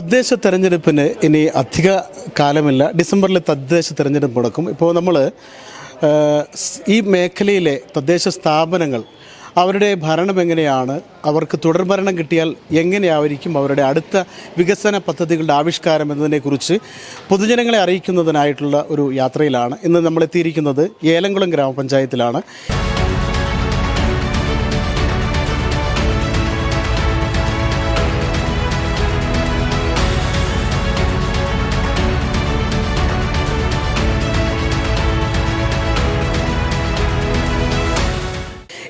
തദ്ദേശ തെരഞ്ഞെടുപ്പിന് ഇനി അധിക കാലമില്ല. ഡിസംബറിൽ തദ്ദേശ തെരഞ്ഞെടുപ്പ് നടക്കും ഇപ്പോൾ നമ്മൾ ഈ മേഖലയിലെ തദ്ദേശ സ്ഥാപനങ്ങൾ അവരുടെ ഭരണം എങ്ങനെയാണ്? അവർക്ക് തുടർഭരണം കിട്ടിയാൽ എങ്ങനെയായിരിക്കും അവരുടെ അടുത്ത വികസന പദ്ധതികളുടെ ആവിഷ്കാരം എന്നതിനെക്കുറിച്ച് പൊതുജനങ്ങളെ അറിയിക്കുന്നതിനായിട്ടുള്ള ഒരു യാത്രയിലാണ്. ഇന്ന് നമ്മളെത്തിയിരിക്കുന്നത് ഏലംകുളം ഗ്രാമപഞ്ചായത്തിലാണ്.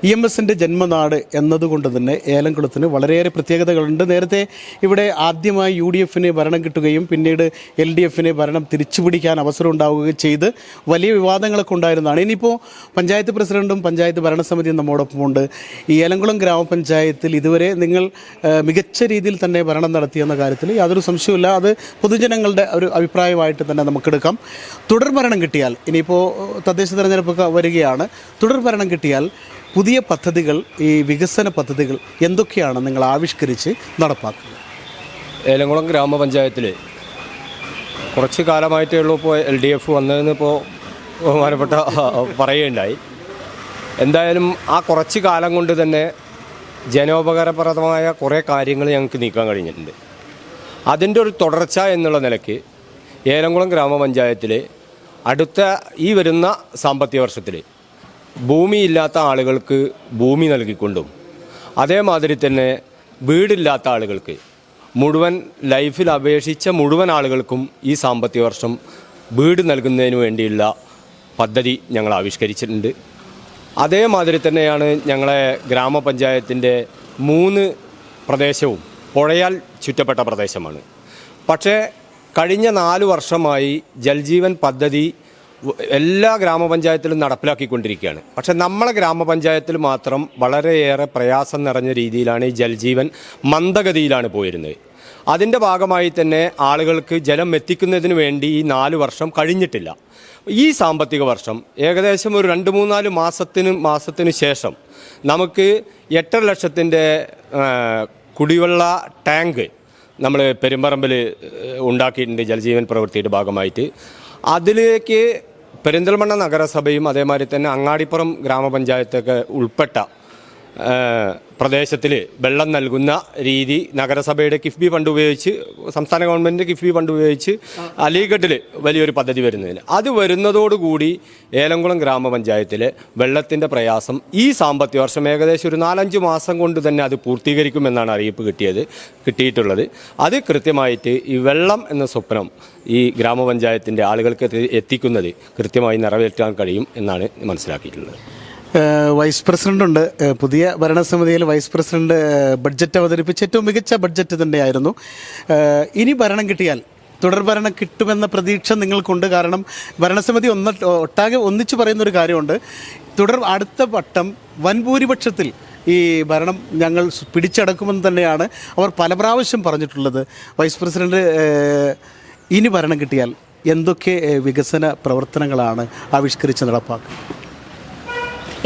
ഇ എം എസിന്റെ ജന്മനാട് എന്നതുകൊണ്ട് തന്നെ ഏലംകുളത്തിന് വളരെയേറെ പ്രത്യേകതകളുണ്ട്. നേരത്തെ ഇവിടെ ആദ്യമായി യു ഡി എഫിന് ഭരണം കിട്ടുകയും പിന്നീട് എൽ ഡി എഫിന് ഭരണം തിരിച്ചുപിടിക്കാൻ അവസരം ഉണ്ടാവുകയും ചെയ്ത് വലിയ വിവാദങ്ങളൊക്കെ ഉണ്ടായിരുന്നതാണ്. ഇനിയിപ്പോൾ പഞ്ചായത്ത് പ്രസിഡന്റും പഞ്ചായത്ത് ഭരണസമിതിയും നമ്മോടൊപ്പമുണ്ട് ഈ ഏലംകുളം ഗ്രാമപഞ്ചായത്തിൽ ഇതുവരെ നിങ്ങൾ മികച്ച രീതിയിൽ തന്നെ ഭരണം നടത്തിയെന്ന കാര്യത്തിൽ യാതൊരു സംശയവുമില്ല. അത് പൊതുജനങ്ങളുടെ ഒരു അഭിപ്രായമായിട്ട് തന്നെ നമുക്കെടുക്കാം. തുടർ ഭരണം കിട്ടിയാൽ ഇനിയിപ്പോൾ തദ്ദേശ തെരഞ്ഞെടുപ്പൊക്കെ വരികയാണ്. തുടർ ഭരണം കിട്ടിയാൽ പുതിയ പദ്ധതികൾ ഈ വികസന പദ്ധതികൾ എന്തൊക്കെയാണ് നിങ്ങൾ ആവിഷ്കരിച്ച് നടപ്പാക്കുക ഏലംകുളം ഗ്രാമപഞ്ചായത്തിൽ കുറച്ച് കാലമായിട്ടേ ഉള്ളൂ ഇപ്പോൾ എൽ ഡി എഫ് വന്നതെന്ന് ഇപ്പോൾ ബഹുമാനപ്പെട്ട പറയുകയുണ്ടായി. എന്തായാലും ആ കുറച്ച് കാലം കൊണ്ട് തന്നെ ജനോപകാരപ്രദമായ കുറേ കാര്യങ്ങൾ ഞങ്ങൾക്ക് നീക്കാൻ കഴിഞ്ഞിട്ടുണ്ട്. അതിന്റെ ഒരു തുടർച്ച എന്നുള്ള നിലയ്ക്ക് ഏലംകുളം ഗ്രാമപഞ്ചായത്തിൽ അടുത്ത ഈ വരുന്ന സാമ്പത്തിക വർഷത്തിൽ ഭൂമിയില്ലാത്ത ആളുകൾക്ക് ഭൂമി നൽകിക്കൊണ്ടും അതേമാതിരി തന്നെ വീടില്ലാത്ത ആളുകൾക്ക് മുഴുവൻ ലൈഫിൽ അപേക്ഷിച്ച മുഴുവൻ ആളുകൾക്കും ഈ സാമ്പത്തിക വർഷം വീട് നൽകുന്നതിന് വേണ്ടിയുള്ള പദ്ധതി ഞങ്ങൾ ആവിഷ്കരിച്ചിട്ടുണ്ട്. അതേമാതിരി തന്നെയാണ് ഞങ്ങളെ ഗ്രാമപഞ്ചായത്തിന്റെ മൂന്ന് പ്രദേശവും പുഴയാൽ ചുറ്റപ്പെട്ട പ്രദേശമാണ്. പക്ഷേ കഴിഞ്ഞ നാല് വർഷമായി ജൽജീവൻ പദ്ധതി എല്ലാ ഗ്രാമപഞ്ചായത്തിലും നടപ്പിലാക്കിക്കൊണ്ടിരിക്കുകയാണ്. പക്ഷെ നമ്മളെ ഗ്രാമപഞ്ചായത്തിൽ മാത്രം വളരെയേറെ പ്രയാസം നിറഞ്ഞ രീതിയിലാണ് ഈ ജൽജീവൻ മന്ദഗതിയിലാണ് പോയിരുന്നത്. അതിന്റെ ഭാഗമായി തന്നെ ആളുകൾക്ക് ജലം എത്തിക്കുന്നതിന് വേണ്ടി ഈ നാല് വർഷം കഴിഞ്ഞിട്ടില്ല. ഈ സാമ്പത്തിക വർഷം ഏകദേശം ഒരു രണ്ട് മൂന്നാൽ മാസത്തിന് മാസത്തിന് ശേഷം നമുക്ക് എട്ടര ലക്ഷത്തിന്റെ കുടിവെള്ള ടാങ്ക് നമ്മൾ പെരുമ്പറമ്പിൽ ഉണ്ടാക്കിയിട്ടുണ്ട് ജലജീവൻ പ്രവൃത്തിയുടെ ഭാഗമായിട്ട്. അതിലേക്ക് പെരിന്തൽമണ്ണ നഗരസഭയും അതേമാതിരി തന്നെ അങ്ങാടിപ്പുറം ഗ്രാമപഞ്ചായത്തൊക്കെ ഉൾപ്പെട്ട പ്രദേശത്തിൽ വെള്ളം നൽകുന്ന രീതി നഗരസഭയുടെ കിഫ്ബി ഫണ്ട് ഉപയോഗിച്ച് സംസ്ഥാന ഗവൺമെന്റ് കിഫ്ബി ഫണ്ട് ഉപയോഗിച്ച് അലിഗഡിൽ വലിയൊരു പദ്ധതി വരുന്നതിന്. അത് വരുന്നതോടുകൂടി ഏലംകുളം ഗ്രാമപഞ്ചായത്തിലെ വെള്ളത്തിന്റെ പ്രയാസം ഈ സാമ്പത്തിക വർഷം ഏകദേശം ഒരു നാലഞ്ച് മാസം കൊണ്ട് തന്നെ അത് പൂർത്തീകരിക്കുമെന്നാണ് അറിയിപ്പ് കിട്ടിയത് കിട്ടിയിട്ടുള്ളത്. അത് കൃത്യമായിട്ട് ഈ വെള്ളം എന്ന സ്വപ്നം ഈ ഗ്രാമപഞ്ചായത്തിന്റെ ആളുകൾക്ക് എത്തി- എത്തിക്കുന്നത് കൃത്യമായി നിറവേറ്റാൻ കഴിയും എന്നാണ് മനസ്സിലാക്കിയിട്ടുള്ളത്. വൈസ് പ്രസിഡന്റ് ഉണ്ട്. പുതിയ ഭരണസമിതിയിൽ വൈസ് പ്രസിഡന്റ് ബഡ്ജറ്റ് അവതരിപ്പിച്ച ഏറ്റവും മികച്ച ബഡ്ജറ്റ് തന്നെയായിരുന്നു. ഇനി ഭരണം കിട്ടിയാൽ തുടർ ഭരണം കിട്ടുമെന്ന പ്രതീക്ഷ നിങ്ങൾക്കുണ്ട്. കാരണം ഭരണസമിതി ഒന്ന് ഒട്ടാകെ ഒന്നിച്ചു പറയുന്ന ഒരു കാര്യമുണ്ട്. തുടർ അടുത്ത വട്ടം വൻഭൂരിപക്ഷത്തിൽ ഈ ഭരണം ഞങ്ങൾ പിടിച്ചടക്കുമെന്ന് തന്നെയാണ് അവർ പല പ്രാവശ്യം പറഞ്ഞിട്ടുള്ളത്. വൈസ് പ്രസിഡന്റ് ഇനി ഭരണം കിട്ടിയാൽ എന്തൊക്കെ വികസന പ്രവർത്തനങ്ങളാണ് ആവിഷ്കരിച്ച് നടപ്പാക്കുക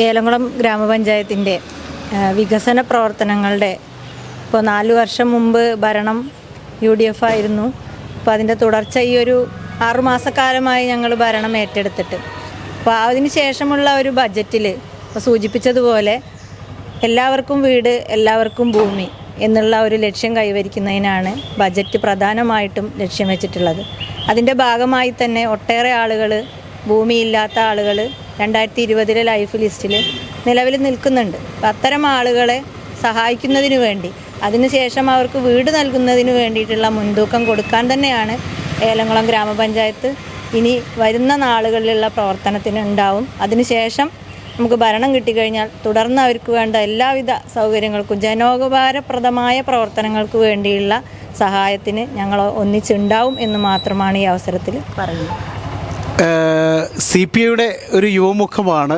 ഏലംകുളം ഗ്രാമപഞ്ചായത്തിന്റെ വികസന പ്രവർത്തനങ്ങളുടെ ഇപ്പോൾ നാല് വർഷം മുമ്പ് ഭരണം യു ഡി എഫ് ആയിരുന്നു. അപ്പോൾ അതിന്റെ തുടർച്ച ഈ ഒരു ആറുമാസക്കാലമായി ഞങ്ങൾ ഭരണം ഏറ്റെടുത്തിട്ട്. അപ്പോൾ അതിന് ശേഷമുള്ള ഒരു ബജറ്റിൽ സൂചിപ്പിച്ചതുപോലെ എല്ലാവർക്കും വീട് എല്ലാവർക്കും ഭൂമി എന്നുള്ള ഒരു ലക്ഷ്യം കൈവരിക്കുന്നതിനാണ് ബജറ്റ് പ്രധാനമായിട്ടും ലക്ഷ്യം വെച്ചിട്ടുള്ളത്. അതിന്റെ ഭാഗമായി തന്നെ ഒട്ടേറെ ആളുകൾ ഭൂമിയില്ലാത്ത ആളുകൾ രണ്ടായിരത്തി ഇരുപതിലെ ലൈഫ് ലിസ്റ്റിൽ നിലവിൽ നിൽക്കുന്നുണ്ട്. അപ്പം അത്തരം ആളുകളെ സഹായിക്കുന്നതിന് വേണ്ടി അതിനുശേഷം അവർക്ക് വീട് നൽകുന്നതിന് വേണ്ടിയിട്ടുള്ള മുൻതൂക്കം കൊടുക്കാൻ തന്നെയാണ് ഏലംകുളം ഗ്രാമപഞ്ചായത്ത് ഇനി വരുന്ന നാളുകളിലുള്ള പ്രവർത്തനത്തിന് ഉണ്ടാവും. അതിനുശേഷം നമുക്ക് ഭരണം കിട്ടിക്കഴിഞ്ഞാൽ തുടർന്ന് അവർക്ക് വേണ്ട എല്ലാവിധ സൗകര്യങ്ങൾക്കും ജനോപകാരപ്രദമായ പ്രവർത്തനങ്ങൾക്ക് വേണ്ടിയുള്ള സഹായത്തിന് ഞങ്ങൾ ഒന്നിച്ചുണ്ടാവും എന്ന് മാത്രമാണ് ഈ അവസരത്തിൽ പറയുന്നത്. സി പി ഐയുടെ ഒരു യുവമുഖമാണ്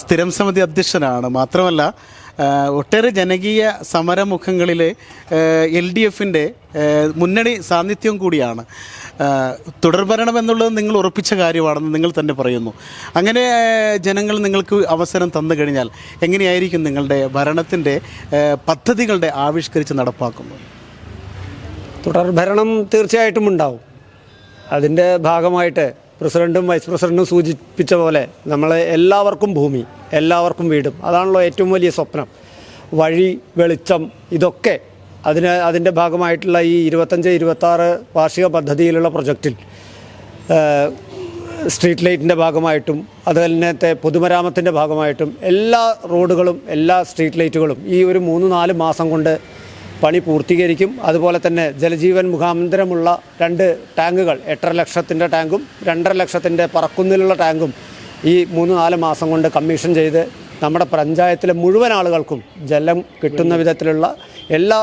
സ്ഥിരം സമിതി അധ്യക്ഷനാണ്. മാത്രമല്ല ഒട്ടേറെ ജനകീയ സമരമുഖങ്ങളിലെ എൽ ഡി എഫിന്റെ മുന്നണി സാന്നിധ്യം കൂടിയാണ്. തുടർഭരണം എന്നുള്ളത് നിങ്ങൾ ഉറപ്പിച്ച കാര്യമാണെന്ന് നിങ്ങൾ തന്നെ പറയുന്നു. അങ്ങനെ ജനങ്ങൾ നിങ്ങൾക്ക് അവസരം തന്നു കഴിഞ്ഞാൽ എങ്ങനെയായിരിക്കും നിങ്ങളുടെ ഭരണത്തിന്റെ പദ്ധതികളുടെ ആവിഷ്കരിച്ച് നടപ്പാക്കുന്നത്? തുടർഭരണം തീർച്ചയായിട്ടും ഉണ്ടാവും. അതിന്റെ ഭാഗമായിട്ട് പ്രസിഡന്റും വൈസ് പ്രസിഡന്റും സൂചിപ്പിച്ച പോലെ നമ്മൾ എല്ലാവർക്കും ഭൂമി എല്ലാവർക്കും വീടും. അതാണല്ലോ ഏറ്റവും വലിയ സ്വപ്നം. വഴി വെളിച്ചം ഇതൊക്കെ അതിന് അതിന്റെ ഭാഗമായിട്ടുള്ള ഈ ഇരുപത്തഞ്ച് ഇരുപത്താറ് വാർഷിക പദ്ധതിയിലുള്ള പ്രൊജക്റ്റിൽ സ്ട്രീറ്റ് ലൈറ്റിന്റെ ഭാഗമായിട്ടും അതുപോലത്തെ പൊതുമരാമത്തിന്റെ ഭാഗമായിട്ടും എല്ലാ റോഡുകളും എല്ലാ സ്ട്രീറ്റ് ലൈറ്റുകളും ഈ ഒരു മൂന്ന് നാല് മാസം കൊണ്ട് പണി പൂർത്തീകരിക്കും. അതുപോലെ തന്നെ ജലജീവൻ മുഖാന്തരമുള്ള രണ്ട് ടാങ്കുകൾ എട്ടര ലക്ഷത്തിന്റെ ടാങ്കും രണ്ടര ലക്ഷത്തിന്റെ പറക്കുന്നിലുള്ള ടാങ്കും ഈ മൂന്ന് നാല് മാസം കൊണ്ട് കമ്മീഷൻ ചെയ്ത് നമ്മുടെ പഞ്ചായത്തിലെ മുഴുവൻ ആളുകൾക്കും ജലം കിട്ടുന്ന വിധത്തിലുള്ള എല്ലാ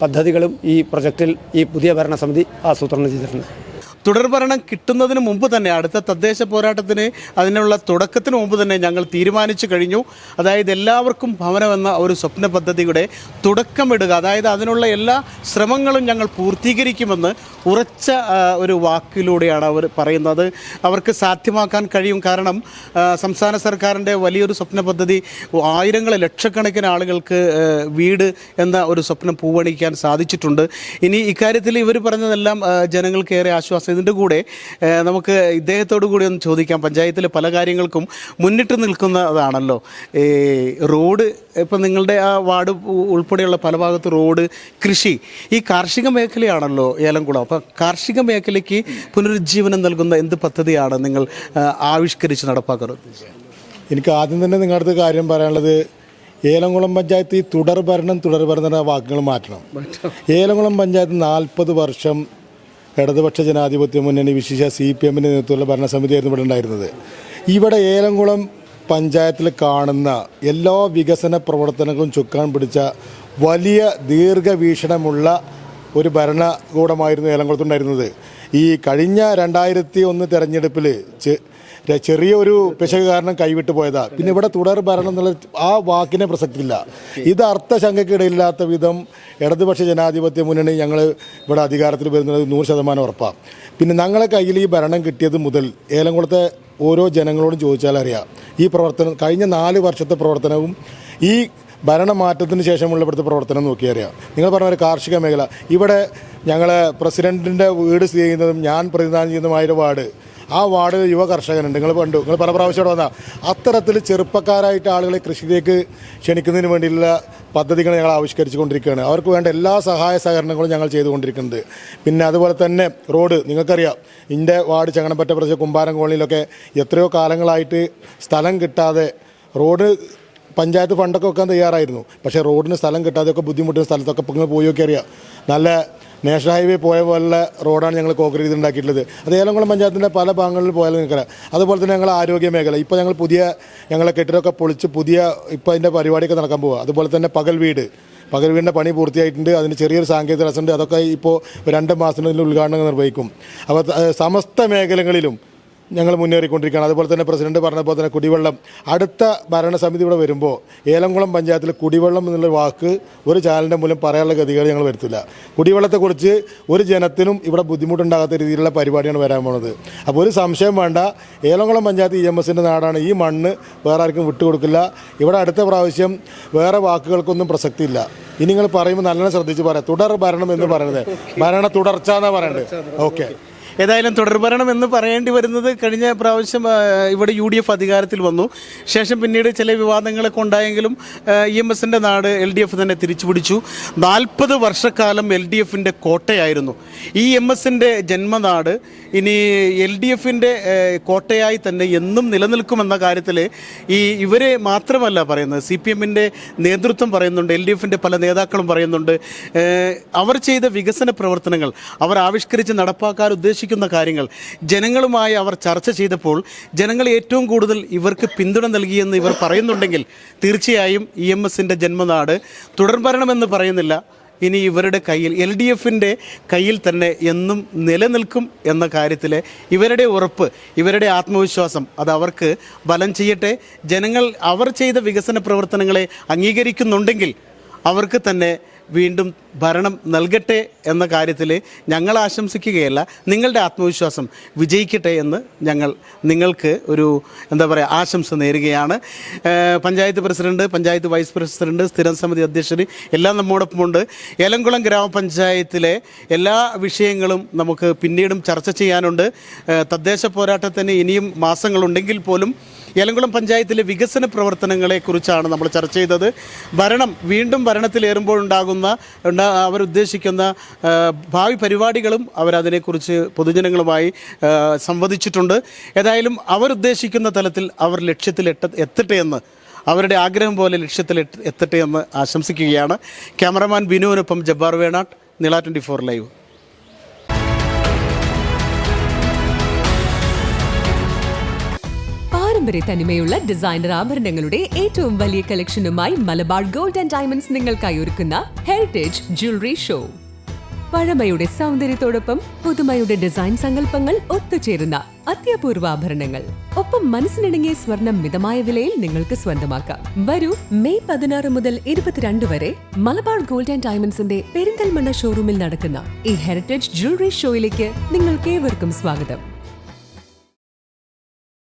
പദ്ധതികളും ഈ പ്രൊജക്റ്റിൽ ഈ പുതിയ ഭരണസമിതി ആസൂത്രണം ചെയ്തിട്ടുണ്ട്. തുടർഭരണം കിട്ടുന്നതിന് മുമ്പ് തന്നെ അടുത്ത തദ്ദേശ പോരാട്ടത്തിന് അതിനുള്ള തുടക്കത്തിന് മുമ്പ് തന്നെ ഞങ്ങൾ തീരുമാനിച്ചു കഴിഞ്ഞു. അതായത് എല്ലാവർക്കും ഭവനമെന്ന ഒരു സ്വപ്ന പദ്ധതിയുടെ തുടക്കമിടുക അതായത് അതിനുള്ള എല്ലാ ശ്രമങ്ങളും ഞങ്ങൾ പൂർത്തീകരിക്കുമെന്ന് ഉറച്ച ഒരു വാക്കിലൂടെയാണ് അവർ പറയുന്നത്. അവർക്ക് സാധ്യമാക്കാൻ കഴിയും. കാരണം സംസ്ഥാന സർക്കാരിന്റെ വലിയൊരു സ്വപ്ന പദ്ധതി ആയിരങ്ങൾ ലക്ഷക്കണക്കിന് ആളുകൾക്ക് വീട് എന്ന ഒരു സ്വപ്നം പൂവണിക്കാൻ സാധിച്ചിട്ടുണ്ട്. ഇനി ഇക്കാര്യത്തിൽ ഇവർ പറഞ്ഞതെല്ലാം ആ, ജനങ്ങൾക്ക് ഏറെ ആശ്വാസം ഇതിന്റെ കൂടെ നമുക്ക് ഇദ്ദേഹത്തോടു കൂടി ഒന്ന് ചോദിക്കാം. പഞ്ചായത്തിലെ പല കാര്യങ്ങൾക്കും മുന്നിട്ട് നിൽക്കുന്നതാണല്ലോ. ഈ റോഡ് ഇപ്പം നിങ്ങളുടെ ആ വാർഡ് ഉൾപ്പെടെയുള്ള പല ഭാഗത്ത് റോഡ് കൃഷി ഈ കാർഷിക മേഖലയാണല്ലോ ഏലംകുളം. അപ്പം കാർഷിക മേഖലയ്ക്ക് പുനരുജ്ജീവനം നൽകുന്ന എന്ത് പദ്ധതിയാണ് നിങ്ങൾ ആവിഷ്കരിച്ച് നടപ്പാക്കുന്നത്? എനിക്ക് ആദ്യം തന്നെ നിങ്ങളുടെ അടുത്ത് കാര്യം പറയാനുള്ളത് ഏലംകുളം പഞ്ചായത്ത് ഈ തുടർ ഭരണം തുടർ ഭരണം വാക്കുകൾ മാറ്റണം. ഏലംകുളം പഞ്ചായത്ത് നാൽപ്പത് വർഷം ഇടതുപക്ഷ ജനാധിപത്യ മുന്നണി വിശേഷ സി പി എമ്മിന്റെ നേതൃത്വത്തിലുള്ള ഭരണസമിതിയായിരുന്നു ഇവിടെ ഉണ്ടായിരുന്നത്. ഇവിടെ ഏലംകുളം പഞ്ചായത്തിൽ കാണുന്ന എല്ലാ വികസന പ്രവർത്തനങ്ങളും ചുക്കാൻ പിടിച്ച വലിയ ദീർഘവീക്ഷണമുള്ള ഒരു ഭരണകൂടമായിരുന്നു ഏലംകുളത്തുണ്ടായിരുന്നത്. ഈ കഴിഞ്ഞ രണ്ടായിരത്തി ഒന്ന് തെരഞ്ഞെടുപ്പിൽ ര- ചെറിയൊരു പിശക് കാരണം കൈവിട്ടു പോയതാ. പിന്നെ ഇവിടെ തുടർ ഭരണം എന്നുള്ള ആ വാക്കിനെ പ്രസക്തിയില്ല. ഇത് അർത്ഥശങ്കയ്ക്കിടയില്ലാത്ത വിധം ഇടതുപക്ഷ ജനാധിപത്യ മുന്നണി ഞങ്ങൾ ഇവിടെ അധികാരത്തിൽ വരുന്നത് നൂറ് ശതമാനം ഉറപ്പാണ് പിന്നെ ഞങ്ങളെ കയ്യിൽ ഈ ഭരണം കിട്ടിയത് മുതൽ ഏലംകുളത്തെ ഓരോ ജനങ്ങളോടും ചോദിച്ചാൽ അറിയാം. ഈ പ്രവർത്തനം കഴിഞ്ഞ നാല് വർഷത്തെ പ്രവർത്തനവും ഈ ഭരണമാറ്റത്തിന് ശേഷമുള്ള ഇവിടുത്തെ പ്രവർത്തനം നോക്കിയറിയാം നിങ്ങൾ പറഞ്ഞ ഒരു കാർഷിക മേഖല. ഇവിടെ ഞങ്ങൾ പ്രസിഡന്റിന്റെ വീട് സ്ഥിതി ചെയ്യുന്നതും ഞാൻ പ്രതിനിധാനം ചെയ്യുന്നതുമായ ഒരു വാർഡ് ആ വാർഡിൽ യുവ കർഷകനുണ്ട്. നിങ്ങൾ കണ്ടു. നിങ്ങൾ പല പ്രാവശ്യം വന്നാൽ അത്തരത്തിൽ ചെറുപ്പക്കാരായിട്ട് ആളുകളെ കൃഷിയിലേക്ക് ക്ഷണിക്കുന്നതിന് വേണ്ടിയുള്ള പദ്ധതികൾ ഞങ്ങൾ ആവിഷ്കരിച്ചു കൊണ്ടിരിക്കുകയാണ് അവർക്ക് വേണ്ട എല്ലാ സഹായ സഹകരണങ്ങളും ഞങ്ങൾ ചെയ്തുകൊണ്ടിരിക്കുന്നത് പിന്നെ അതുപോലെ തന്നെ റോഡ്. നിങ്ങൾക്കറിയാം ഇന്റെ വാർഡ് ചങ്ങനപ്പറ്റ പ്രദേശം കുമ്പാരം കോളനിയിലൊക്കെ എത്രയോ കാലങ്ങളായിട്ട് സ്ഥലം കിട്ടാതെ റോഡ് പഞ്ചായത്ത് ഫണ്ടൊക്കെ വെക്കാൻ തയ്യാറായിരുന്നു. പക്ഷേ റോഡിന് സ്ഥലം കിട്ടാതെയൊക്കെ ബുദ്ധിമുട്ടുന്ന സ്ഥലത്തൊക്കെ നിങ്ങൾ പോയൊക്കെ അറിയാം നല്ല നാഷണൽ ഹൈവേ പോയ പോലുള്ള റോഡാണ് ഞങ്ങൾ കോൺക്രീറ്റ് ഉണ്ടാക്കിയിട്ടുള്ളത് അത് ഏലംകുളം പഞ്ചായത്തിന്റെ പല ഭാഗങ്ങളിൽ പോയാലും നിൽക്കുക അതുപോലെ തന്നെ ഞങ്ങൾ ആരോഗ്യ മേഖല. ഇപ്പോൾ ഞങ്ങൾ പുതിയ ഞങ്ങളെ കെട്ടിടമൊക്കെ പൊളിച്ച് പുതിയ ഇപ്പോൾ അതിന്റെ പരിപാടിയൊക്കെ നടക്കാൻ പോവുക അതുപോലെ തന്നെ പകൽ വീട്. പകൽ വീടിന്റെ പണി പൂർത്തിയായിട്ടുണ്ട്. അതിന് ചെറിയൊരു സാങ്കേതിക തടസ്സമുണ്ട് അതൊക്കെ ഇപ്പോൾ രണ്ട് മാസത്തിനുള്ളിൽ ഉദ്ഘാടനം നിർവഹിക്കും. അപ്പോൾ സമസ്ത മേഖലകളിലും ഞങ്ങൾ മുന്നേറിക്കൊണ്ടിരിക്കുകയാണ്. അതുപോലെ തന്നെ പ്രസിഡന്റ് പറഞ്ഞ പോലെ തന്നെ കുടിവെള്ളം. അടുത്ത ഭരണസമിതി ഇവിടെ വരുമ്പോൾ ഏലംകുളം പഞ്ചായത്തിൽ കുടിവെള്ളം എന്നുള്ള വാക്ക് ഒരു ചാനലിന്റെ മൂലം പറയാനുള്ള ഗതികൾ ഞങ്ങൾ വരുത്തില്ല. കുടിവെള്ളത്തെക്കുറിച്ച് ഒരു ജനത്തിനും ഇവിടെ ബുദ്ധിമുട്ടുണ്ടാകാത്ത രീതിയിലുള്ള പരിപാടിയാണ് വരാൻ പോകുന്നത് അപ്പോൾ ഒരു സംശയം വേണ്ട. ഏലംകുളം പഞ്ചായത്ത് ഇ എം എസിന്റെ നാടാണ്. ഈ മണ്ണ് വേറെ ആർക്കും വിട്ടുകൊടുക്കില്ല. ഇവിടെ അടുത്ത പ്രാവശ്യം വേറെ വാക്കുകൾക്കൊന്നും പ്രസക്തിയില്ല. ഇനി നിങ്ങൾ പറയുമ്പോൾ നല്ലോണം ശ്രദ്ധിച്ച് പറയാം. തുടർ ഭരണം എന്ന് പറയുന്നത്. ഭരണ തുടർച്ച എന്നാണ് പറയേണ്ടത് ഓക്കെ. ഏതായാലും തുടർഭരണം എന്ന് പറയേണ്ടി വരുന്നത് കഴിഞ്ഞ പ്രാവശ്യം ഇവിടെ യു ഡി എഫ് അധികാരത്തിൽ വന്നു. ശേഷം പിന്നീട് ചില വിവാദങ്ങളൊക്കെ ഉണ്ടായെങ്കിലും ഇ എം എസിന്റെ നാട് എൽ ഡി എഫ് തന്നെ തിരിച്ചു പിടിച്ചു നാൽപ്പത് വർഷക്കാലം എൽ ഡി എഫിന്റെ കോട്ടയായിരുന്നു. ഈ എം എസിന്റെ ജന്മനാട് ഇനി എൽ ഡി എഫിന്റെ കോട്ടയായി തന്നെ എന്നും നിലനിൽക്കുമെന്ന കാര്യത്തിൽ ഈ ഇവരെ മാത്രമല്ല പറയുന്നത്. സി പി എമ്മിന്റെ നേതൃത്വം പറയുന്നുണ്ട് എൽ ഡി എഫിന്റെ പല നേതാക്കളും പറയുന്നുണ്ട്. അവർ ചെയ്ത വികസന പ്രവർത്തനങ്ങൾ അവർ ആവിഷ്കരിച്ച് നടപ്പാക്കാൻ ഉദ്ദേശിക്കുന്ന കാര്യങ്ങൾ. ജനങ്ങളുമായി അവർ ചർച്ച ചെയ്തപ്പോൾ ജനങ്ങൾ ഏറ്റവും കൂടുതൽ ഇവർക്ക് പിന്തുണ നൽകിയെന്ന് ഇവർ പറയുന്നുണ്ടെങ്കിൽ തീർച്ചയായും ഇ എം എസിന്റെ ജന്മനാട് തുടർഭരണമെന്ന് പറയുന്നില്ല. ഇനി ഇവരുടെ കയ്യിൽ എൽ ഡി എഫിന്റെ കയ്യിൽ തന്നെ എന്നും നിലനിൽക്കും എന്ന കാര്യത്തിൽ ഇവരുടെ ഉറപ്പ് ഇവരുടെ ആത്മവിശ്വാസം അത് അവർക്ക് ബലം ചെയ്യട്ടെ. ജനങ്ങൾ അവർ ചെയ്ത വികസന പ്രവർത്തനങ്ങളെ അംഗീകരിക്കുന്നുണ്ടെങ്കിൽ അവർക്ക് തന്നെ വീണ്ടും ഭരണം നൽകട്ടെ എന്ന കാര്യത്തിൽ ഞങ്ങൾ ആശംസിക്കുകയല്ല നിങ്ങളുടെ ആത്മവിശ്വാസം വിജയിക്കട്ടെ എന്ന് ഞങ്ങൾ നിങ്ങൾക്ക് ഒരു എന്താ പറയുക ആശംസ നേരുകയാണ്. Panchayat president panchayat vice president സ്ഥിരം സമിതി അധ്യക്ഷൻ എല്ലാം നമ്മോടൊപ്പമുണ്ട്. ഏലംകുളം ഗ്രാമപഞ്ചായത്തിലെ എല്ലാ വിഷയങ്ങളും നമുക്ക് പിന്നീടും ചർച്ച ചെയ്യാനുണ്ട്. തദ്ദേശ പോരാട്ടത്തിന് ഇനിയും മാസങ്ങളുണ്ടെങ്കിൽ പോലും ഏലംകുളം പഞ്ചായത്തിലെ വികസന പ്രവർത്തനങ്ങളെക്കുറിച്ചാണ് നമ്മൾ ചർച്ച ചെയ്തത്. ഭരണം വീണ്ടും ഭരണത്തിലേറുമ്പോൾ ഉണ്ടാ അവരുദ്ദേശിക്കുന്ന ഭാവി പരിപാടികളും അവരതിനെക്കുറിച്ച് പൊതുജനങ്ങളുമായി സംവദിച്ചിട്ടുണ്ട്. ഏതായാലും അവരുദ്ദേശിക്കുന്ന തലത്തിൽ അവർ ലക്ഷ്യത്തിൽ എത്ത എത്തട്ടെ എന്ന് അവരുടെ ആഗ്രഹം പോലെ ലക്ഷ്യത്തിൽ എത്തട്ടെ എന്ന് ആശംസിക്കുകയാണ്. Cameraman ബിനുവിനൊപ്പം Jabbar Venatt Nila twenty four live. പാരമ്പര്യ തനിമയുള്ള ഡിസൈനർ ആഭരണങ്ങളുടെ ഏറ്റവും വലിയ കളക്ഷനുമായി മലബാർ ഗോൾഡ് ആൻഡ് ഡയമണ്ട്സ് നിങ്ങൾക്കായി ഒരുക്കുന്ന ഹെറിറ്റേജ് ജ്വല്ലറി ഷോ പഴമയുടെ സൗന്ദര്യത്തോടൊപ്പം പുതുമയുടെ ഡിസൈൻ സങ്കല്പങ്ങൾ ഒത്തുചേരുന്ന അത്യപൂർവ ആഭരണങ്ങൾ. ഒപ്പം മനസ്സിനിണങ്ങിയ സ്വർണം മിതമായ വിലയിൽ നിങ്ങൾക്ക് സ്വന്തമാക്കാം. വരൂ മെയ് പതിനാറ് മുതൽ ഇരുപത്തിരണ്ട് വരെ മലബാർ ഗോൾഡ് ആൻഡ് ഡയമണ്ട്സിന്റെ പെരിന്തൽമണ്ണ ഷോറൂമിൽ നടക്കുന്ന ഈ ഹെറിറ്റേജ് ജ്വല്ലറി ഷോയിലേക്ക് നിങ്ങൾക്ക് ഏവർക്കും സ്വാഗതം.